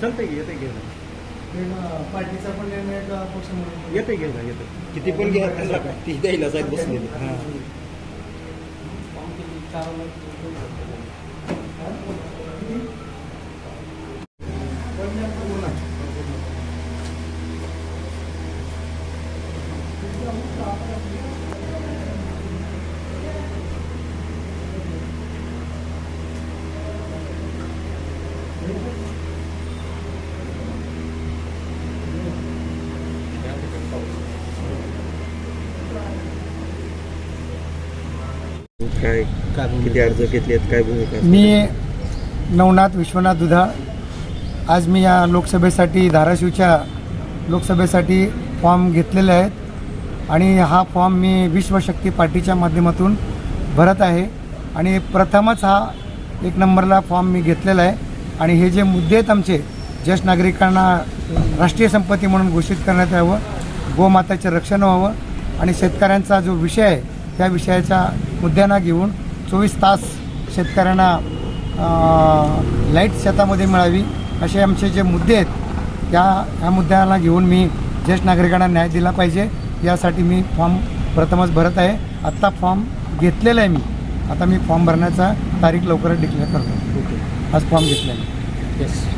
चालतंय की येते घे ते मग पार्टीचा पण निर्णय का पक्ष म्हणून येते येते किती पण घ्या त्यांना ती द्यायला जाईल बसलेली. हां. काय किती अर्ज घेतलेत काय भूमिका? मी नवनाथ विश्वनाथ दुधा. आज मी या लोकसभेसाठी धाराशिवच्या लोकसभेसाठी फॉर्म घेतलेले आहेत. आणि हा फॉर्म मी विश्वशक्ती पार्टीच्या माध्यमातून भरत आहे. आणि प्रथमच हा एक नंबरला फॉर्म मी घेतलेला आहे. आणि हे जे मुद्दे आहेत आमचे ज्येष्ठ नागरिकांना राष्ट्रीय संपत्ती म्हणून घोषित करण्यात यावं गोमाताचे रक्षण व्हावं आणि शेतकऱ्यांचा जो विषय आहे त्या विषयाच्या मुद्द्यांना घेऊन चोवीस तास शेतकऱ्यांना लाइट शेतामध्ये मिळावी असे आमचे जे मुद्दे आहेत त्या ह्या मुद्द्याला घेऊन मी ज्येष्ठ नागरिकांना न्याय दिला पाहिजे. यासाठी मी फॉर्म प्रथमच भरत आहे. आत्ता फॉर्म घेतलेला आहे मी. आता मी फॉर्म भरण्याचा तारीख लवकरच डिक्लेअर करतो. आज फॉर्म घेतला आहे. Yes.